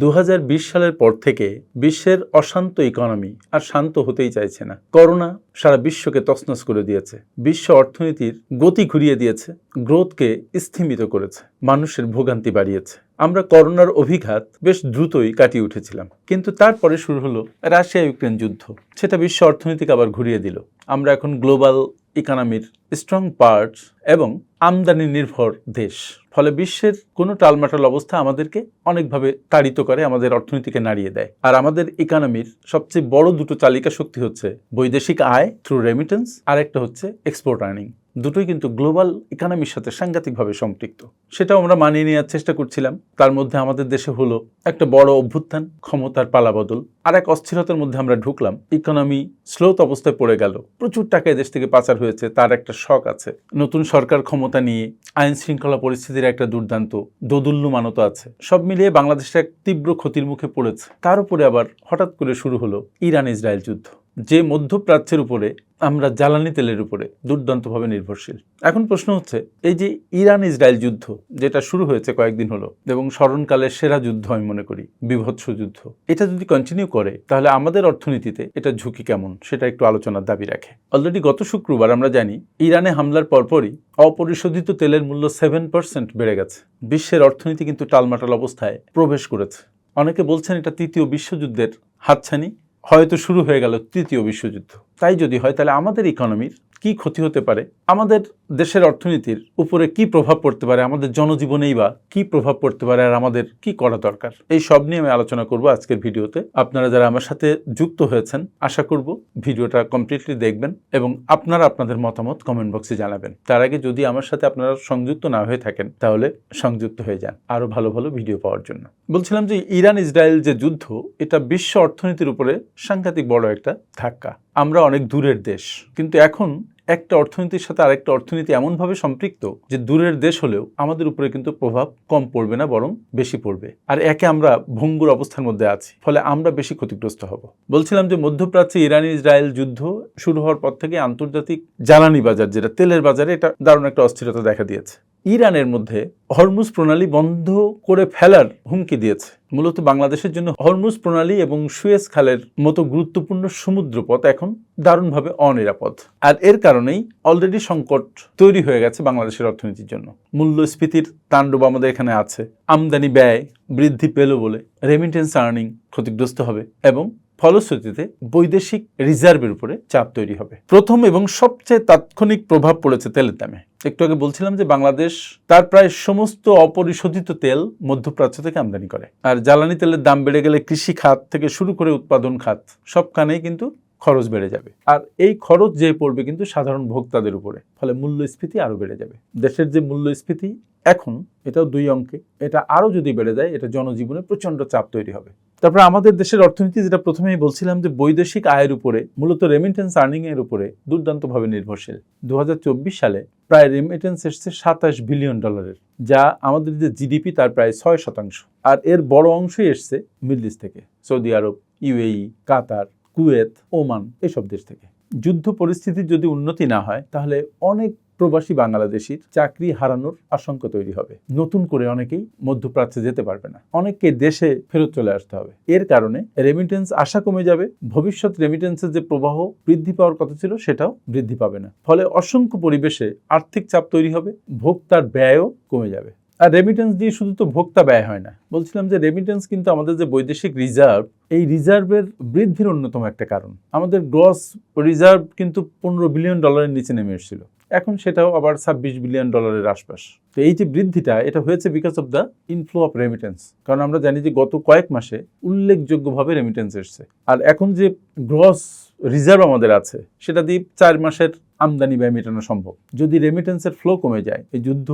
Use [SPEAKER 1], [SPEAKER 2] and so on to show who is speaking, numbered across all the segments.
[SPEAKER 1] দু হাজার বিশ সালের পর থেকে বিশ্বের অশান্ত ইকোনমি আর শান্ত হতেই চাইছে না। করোনা সারা বিশ্বকে তছনছ করে দিয়েছে। বিশ্ব অর্থনীতির গতি ঘুরিয়ে দিয়েছে, গ্রোথকে স্থিমিত করেছে, মানুষের ভোগান্তি বাড়িয়েছে। আমরা করোনার অভিঘাত বেশ দ্রুতই কাটিয়ে উঠেছিলাম। কিন্তু তারপরে শুরু হলো রাশিয়া ইউক্রেন যুদ্ধ। সেটা বিশ্ব অর্থনীতিকে আবার ঘুরিয়ে দিল। আমরা এখন গ্লোবাল ইকোনমির স্ট্রং পার্ট এবং আমদানি নির্ভর দেশ। ফলে বিশ্বের কোনো টালমাটাল অবস্থা আমাদেরকে অনেকভাবে তাড়িত করে, আমাদের অর্থনীতিকে নাড়িয়ে দেয়। আর আমাদের ইকোনমির সবচেয়ে বড় দুটো চালিকা শক্তি হচ্ছে বৈদেশিক আয় থ্রু রেমিটেন্স আর একটা হচ্ছে এক্সপোর্ট আর্নিং দুটোই কিন্তু গ্লোবাল ইকোনমির সাথে সাংঘাতিকভাবে সম্পৃক্ত। সেটাও আমরা মানিয়ে নেওয়ার চেষ্টা করছিলাম। তার মধ্যে আমাদের দেশে হলো একটা বড় অভ্যুত্থান, ক্ষমতার পালাবদল। আর এক অস্থিরতার মধ্যে আমরা ঢুকলাম। ইকোনমি স্লোত অবস্থায় পড়ে গেল। প্রচুর টাকা দেশ থেকে পাচার হয়েছে, তার একটা শখ আছে। নতুন সরকার ক্ষমতা নিয়ে আইন শৃঙ্খলা পরিস্থিতির একটা দুর্দান্ত, দোদুল্যমানতা আছে। সব মিলিয়ে বাংলাদেশে এক তীব্র ক্ষতির মুখে পড়েছে। তার উপরে আবার হঠাৎ করে শুরু হলো ইরান ইসরায়েল যুদ্ধ। যে মধ্যপ্রাচ্যের উপরে আমরা জ্বালানি তেলের উপরে দুর্দান্তভাবে নির্ভরশীল। এখন প্রশ্ন হচ্ছে, এই যে ইরান ইসরায়েল যুদ্ধ, যেটা শুরু হয়েছে কয়েকদিন হলো, এবং স্মরণকালের সেরা যুদ্ধ আমি মনে করি, বিভৎস যুদ্ধ, এটা যদি কন্টিনিউ করে, তাহলে আমাদের অর্থনীতিতে এটা ঝুঁকি কেমন, সেটা একটু আলোচনার দাবি রাখে। অলরেডি গত শুক্রবার আমরা জানি, ইরানে হামলার পরপরই অপরিশোধিত তেলের মূল্য সেভেন পার্সেন্ট বেড়ে গেছে। বিশ্বের অর্থনীতি কিন্তু টালমাটাল অবস্থায় প্রবেশ করেছে। অনেকে বলছেন এটা তৃতীয় বিশ্বযুদ্ধের হাতছানি হয়তো শুরু হয়ে গেল তৃতীয় বিশ্বযুদ্ধ। তাই যদি হয়, তাহলে আমাদের ইকোনমির কি ক্ষতি হতে পারে? আমাদের দেশের অর্থনীতির উপরে কি প্রভাব পড়তে পারে? আমাদের জনজীবনেই বা কি প্রভাব পড়তে পারে? আর আমাদের কি করা দরকার? এই সব নিয়ে আমি আলোচনা করব আজকের ভিডিওতে। আপনারা যারা আমার সাথে যুক্ত হয়েছেন, আশা করব ভিডিওটা কমপ্লিটলি দেখবেন এবং আপনারা আপনাদের মতামত কমেন্ট বক্সে জানাবেন। তার আগে যদি আমার সাথে আপনারা সংযুক্ত না হয়ে থাকেন, তাহলে সংযুক্ত হয়ে যান আরও ভালো ভালো ভিডিও পাওয়ার জন্য। বলছিলাম যে ইরান ইসরায়েল যে যুদ্ধ, এটা বিশ্ব অর্থনীতির উপরে সাংঘাতিক বড় একটা ধাক্কা। আমরা অনেক দূরের দেশ। কিন্তু এখন একটা অর্থনীতির সাথে আরেকটা অর্থনীতি এমনভাবে সম্পৃক্ত যে দূরের দেশ হলেও আমাদের উপরে কিন্তু প্রভাব কম পড়বে না, বরং বেশি পড়বে। আর একে আমরা ভঙ্গুর অবস্থার মধ্যে আছি, ফলে আমরা বেশি ক্ষতিগ্রস্ত হব। বলছিলাম যে মধ্যপ্রাচ্যে ইরান ইসরায়েল যুদ্ধ শুরু হওয়ার পর থেকে আন্তর্জাতিক জ্বালানি বাজার, যেটা তেলের বাজারে এটা দারুণ একটা অস্থিরতা দেখা দিয়েছে। ইরানের মধ্যে হরমুজ প্রণালী বন্ধ করে ফেলার হুমকি দিয়েছে। মূলত বাংলাদেশের জন্য হরমুজ প্রণালী এবং সুয়েজ খালের মতো গুরুত্বপূর্ণ সমুদ্রপথ এখন দারুণভাবে অনিরাপদ। আর এর কারণেই অলরেডি সংকট তৈরি হয়ে গেছে বাংলাদেশের অর্থনীতির জন্য। মূল্যস্ফীতির তাণ্ডব আমাদের এখানে আছে। আমদানি ব্যয় বৃদ্ধি পেল বলে রেমিটেন্স আর্নিং ক্ষতিগ্রস্ত হবে এবং ফলশ্রুতিতে বৈদেশিক রিজার্ভের উপরে চাপ তৈরি হবে। প্রথম এবং সবচেয়ে তাৎক্ষণিক প্রভাব পড়েছে তেলের দামে। একটু আগে বলছিলাম যে বাংলাদেশ তার প্রায় সমস্ত অপরিশোধিত তেল মধ্যপ্রাচ্য থেকে আমদানি করে। আর জ্বালানি তেলের দাম বেড়ে গেলে কৃষি খাত থেকে শুরু করে উৎপাদন খাত সবখানেই কিন্তু খরচ বেড়ে যাবে। আর এই খরচ যে পড়বে কিন্তু সাধারণ ভোক্তাদের উপরে। ফলে মূল্যস্ফীতি আরও বেড়ে যাবে। দেশের যে মূল্যস্ফীতি, এখন এটাও দুই অঙ্কে। এটা আরও যদি বেড়ে যায়, এটা জনজীবনে প্রচণ্ড চাপ তৈরি হবে। তারপরে আমাদের দেশের অর্থনীতি, যেটা প্রথমেই বলছিলাম যে বৈদেশিক আয়ের উপরে, মূলত রেমিটেন্স আর্নিং এর উপরে দুর্দান্তভাবে নির্ভরশীল। দু হাজার চব্বিশ সালে প্রায় রেমিটেন্স এসছে সাতাশ বিলিয়ন ডলারের যা আমাদের যে জিডিপি তার প্রায় ছয় শতাংশ। আর এর বড় অংশই এসছে মিডল ইস্ট থেকে। সৌদি আরব ইউএই কাতার কুয়েত, ওমান এসব দেশ থেকে। যুদ্ধ পরিস্থিতির যদি উন্নতি না হয়, তাহলে অনেক প্রবাসী বাংলাদেশির চাকরি হারানোর আশঙ্কা তৈরি হবে। নতুন করে অনেকেই মধ্যপ্রাচ্যে যেতে পারবে না। অনেককে দেশে ফেরত চলে আসতে হবে। এর কারণে রেমিটেন্স আশা কমে যাবে। ভবিষ্যৎ রেমিটেন্সের যে প্রবাহ বৃদ্ধি পাওয়ার কথা ছিল, সেটাও বৃদ্ধি পাবে না। ফলে অসংখ্য পরিবেশে আর্থিক চাপ তৈরি হবে। ভোক্তার ব্যয়ও কমে যাবে। আর রেমিটেন্স দিয়ে শুধু তো ভোক্তা ব্যয় হয় না। বলছিলাম যে রেমিটেন্স কিন্তু আমাদের যে বৈদেশিক রিজার্ভ এই রিজার্ভের বৃদ্ধির অন্যতম একটা কারণ। আমাদের গ্রস রিজার্ভ কিন্তু পনেরো বিলিয়ন ডলারের নিচে নেমে এসেছিল। এখন সেটাও আবার ছাব্বিশ বিলিয়ন ডলারের আশপাশ। তো এই যে বৃদ্ধিটা, এটা হয়েছে because of the inflow of remittance কারণ আমরা জানি যে গত কয়েক মাসে উল্লেখযোগ্যভাবে রেমিটেন্স এসছে। আর এখন যে গ্রস রিজার্ভ আমাদের আছে, সেটা দিয়ে চার মাসের আমদানি ব্যয় মেটানো সম্ভব। যদি রেমিটেন্সের ফ্লো কমে যায়, এই যুদ্ধ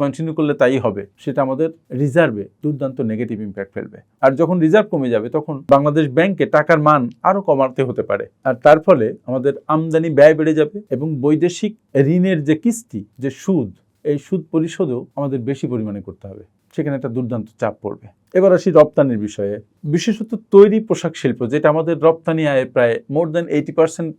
[SPEAKER 1] কন্টিনিউ করলে তাই হবে, সেটা আমাদের রিজার্ভে দুর্দান্ত নেগেটিভ ইম্প্যাক্ট ফেলবে। আর যখন রিজার্ভ কমে যাবে, তখন বাংলাদেশ ব্যাংকে টাকার মান আরও কমাতে হতে পারে। আর তার ফলে আমাদের আমদানি ব্যয় বেড়ে যাবে এবং বৈদেশিক ঋণের যে কিস্তি, যে সুদ, এই সুদ পরিশোধও আমাদের বেশি পরিমাণে করতে হবে। সেখানে একটা দুর্দান্ত চাপ পড়বে। এবার আসি রপ্তানির বিষয়ে। বিশেষত তৈরি পোশাক শিল্প, যেটা আমাদের রপ্তানি আয়ে প্রায় more than eighty percent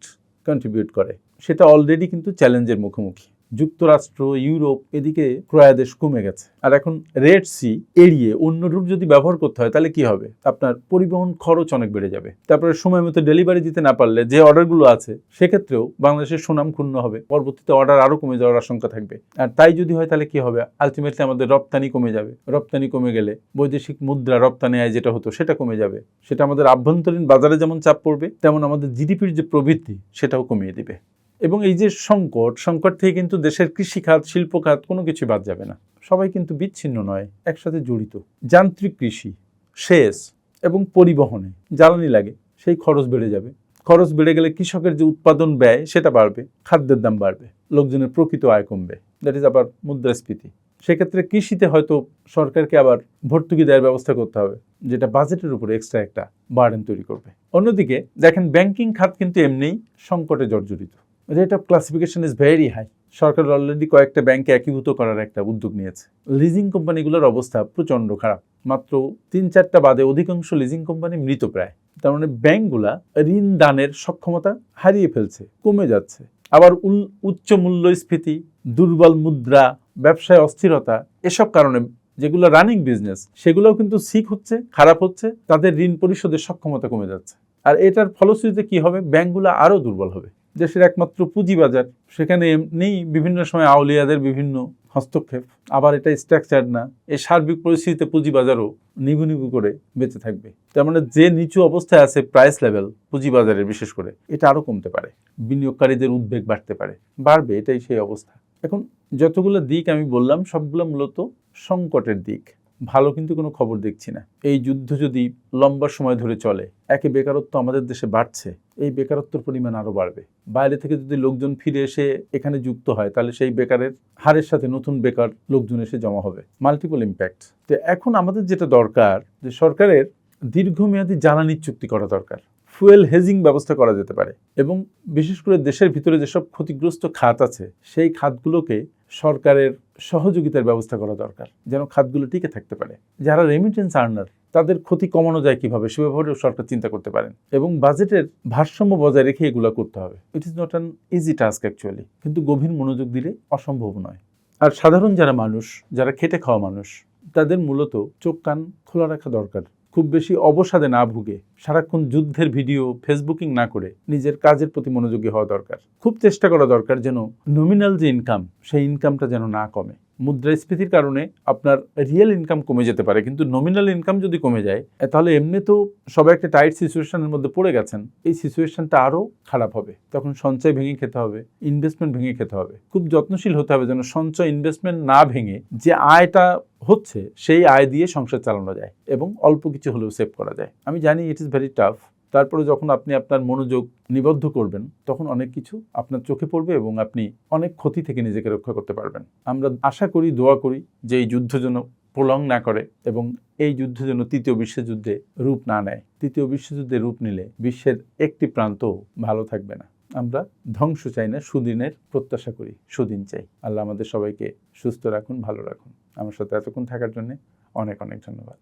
[SPEAKER 1] contribute করে। সেটা অলরেডি কিন্তু চ্যালেঞ্জের মুখোমুখি। যুক্তরাষ্ট্র, ইউরোপ এদিকে ক্রয়াদেশ কমে গেছে। আর এখন রেড সি এড়িয়ে অন্য রুট যদি ব্যবহার করতে হয়, তাহলে কি হবে? আপনার পরিবহন খরচ অনেক বেড়ে যাবে। তারপরে সময় মতো ডেলিভারি দিতে না পারলে যে অর্ডারগুলো আছে, সেক্ষেত্রেও বাংলাদেশের সুনাম ক্ষুণ্ণ হবে। পরবর্তীতে অর্ডার আরও কমে যাওয়ার আশঙ্কা থাকবে। আর তাই যদি হয়, তাহলে কি হবে? আলটিমেটলি আমাদের রপ্তানি কমে যাবে। রপ্তানি কমে গেলে বৈদেশিক মুদ্রা রপ্তানি আয় যেটা হতো, সেটা কমে যাবে। সেটা আমাদের আভ্যন্তরীণ বাজারে যেমন চাপ পড়বে, তেমন আমাদের জিডিপির যে প্রবৃদ্ধি, সেটাও কমিয়ে দিবে। এবং এই যে সংকট সংকট থেকে কিন্তু দেশের কৃষি খাত শিল্প খাত কোনো কিছু বাদ যাবে না। সবাই কিন্তু বিচ্ছিন্ন নয়, একসাথে জড়িত। যান্ত্রিক কৃষি, সেচ এবং পরিবহনে জ্বালানি লাগে, সেই খরচ বেড়ে যাবে। খরচ বেড়ে গেলে কৃষকের যে উৎপাদন ব্যয়, সেটা বাড়বে, খাদ্যের দাম বাড়বে, লোকজনের প্রকৃত আয় কমবে। দ্যাট ইজ আবার মুদ্রাস্ফীতি। সেক্ষেত্রে কৃষিতে হয়তো সরকারকে আবার ভর্তুকি দেওয়ার ব্যবস্থা করতে হবে, যেটা বাজেটের উপরে এক্সট্রা একটা বার্ডেন তৈরি করবে। অন্যদিকে দেখেন ব্যাংকিং খাত কিন্তু এমনিই সংকটে জর্জরিত। Rate of classification is very high Sarkar already কয়েকটা ব্যাংকে একীভূত করার একটা উদ্যোগ নিয়েছে। লিজিং কোম্পানিগুলোর অবস্থা প্রচণ্ড খারাপ। মাত্র তিন চারটা বাদে অধিকাংশ লিজিং কোম্পানি মৃত প্রায়। তার মানে ব্যাংকগুলা ঋণ দানের সক্ষমতা হারিয়ে ফেলছে, কমে যাচ্ছে। আবার উচ্চ মূল্যস্ফীতি, দুর্বল মুদ্রা, ব্যবসায় অস্থিরতা, এসব কারণে যেগুলো রানিং বিজনেস সেগুলোও কিন্তু সিক হচ্ছে, খারাপ হচ্ছে, তাদের ঋণ পরিশোধের সক্ষমতা কমে যাচ্ছে। আর এটার ফলশ্রুতিতে কি হবে? ব্যাংকগুলো আরও দুর্বল হবে। দেশের একমাত্র পুঁজিবাজার। সেখানে নেই বিভিন্ন সময় আউলিয়াদের বিভিন্ন হস্তক্ষেপ। আবার এটা স্ট্রাকচার না। এই সার্বিক পরিস্থিতিতে পুঁজিবাজারও নিভু নিভু করে বেঁচে থাকবে। তার মানে যে নিচু অবস্থায় আছে প্রাইস লেভেল পুঁজিবাজারের বিশেষ করে, এটা আরও কমতে পারে। বিনিয়োগকারীদের উদ্বেগ বাড়তে পারে। বাড়বে, এটাই সেই অবস্থা। এখন যতগুলো দিক আমি বললাম, সবগুলো মূলত সংকটের দিক। ভালো কিন্তু কোনো খবর দেখছি না। এই যুদ্ধ যদি লম্বা সময় ধরে চলে, একে বেকারত্ব আমাদের দেশে বাড়ছে। এই বেকারত্বের পরিমাণ আরও বাড়বে। বাইরে থেকে যদি লোকজন ফিরে এসে এখানে যুক্ত হয়, তাহলে সেই বেকারের হারের সাথে নতুন বেকার লোকজন এসে জমা হবে। মাল্টিপল ইম্প্যাক্ট তো এখন আমাদের যেটা দরকার, যে সরকারের দীর্ঘমেয়াদী জ্বালানির চুক্তি করা দরকার। ফুয়েল হেজিং ব্যবস্থা করা যেতে পারে। এবং বিশেষ করে দেশের ভিতরে যেসব ক্ষতিগ্রস্ত খাত আছে, সেই খাতগুলোকে সরকারের সহযোগিতার ব্যবস্থা করা দরকার, যেন খাতগুলো টিকে থাকতে পারে। যারা রেমিটেন্স আর্নার তাদের ক্ষতি কমানো যায় কীভাবে সে ব্যাপারেও সরকার চিন্তা করতে পারেন। এবং বাজেটের ভারসাম্য বজায় রেখে এগুলো করতে হবে। It is not an easy task actually কিন্তু গভীর মনোযোগ দিলে অসম্ভব নয়। আর সাধারণ যারা মানুষ, যারা খেটে খাওয়া মানুষ, তাদের মূলত চোখ কান খোলা রাখা দরকার। খুব বেশি অবসাদে না ভুগে সারাক্ষণ যুদ্ধের ভিডিও ফেসবুকিং না করে নিজের কাজের প্রতি মনোযোগী হওয়া দরকার। খুব চেষ্টা করা দরকার যেন নমিনাল যে ইনকাম সেই ইনকামটা যেন না কমে। মুদ্রাস্ফীতির কারণে আপনার রিয়েল ইনকাম কমে যেতে পারে, কিন্তু নমিনাল ইনকাম যদি কমে যায় তাহলে এমনি তো সবাই একটা টাইট সিচুয়েশনের মধ্যে পড়ে গেছেন। এই সিচুয়েশনটা আরও খারাপ হবে। তখন সঞ্চয় ভেঙে খেতে হবে ইনভেস্টমেন্ট ভেঙে খেতে হবে। খুব যত্নশীল হতে হবে যেন সঞ্চয় ইনভেস্টমেন্ট না ভেঙে যে আয়টা হচ্ছে, সেই আয় দিয়ে সংসার চালানো যায় এবং অল্প কিছু হলেও সেভ করা যায়। আমি জানি ইট ইজ ভেরি টাফ তারপরে যখন আপনি আপনার মনোযোগ নিবদ্ধ করবেন, তখন অনেক কিছু আপনার চোখে পড়বে এবং আপনি অনেক ক্ষতি থেকে নিজেকে রক্ষা করতে পারবেন। আমরা আশা করি, দোয়া করি যে এই যুদ্ধ যেন প্রলং না করে এবং এই যুদ্ধ যেন তৃতীয় বিশ্বযুদ্ধে রূপ না নেয়। তৃতীয় বিশ্বযুদ্ধে রূপ নিলে বিশ্বের একটি প্রান্ত ভালো থাকবে না। আমরা ধ্বংস চাই না, সুদিনের প্রত্যাশা করি, সুদিন চাই। আল্লাহ আমাদের সবাইকে সুস্থ রাখুন, ভালো রাখুন। আমার সাথে এতক্ষণ থাকার জন্য অনেক অনেক ধন্যবাদ।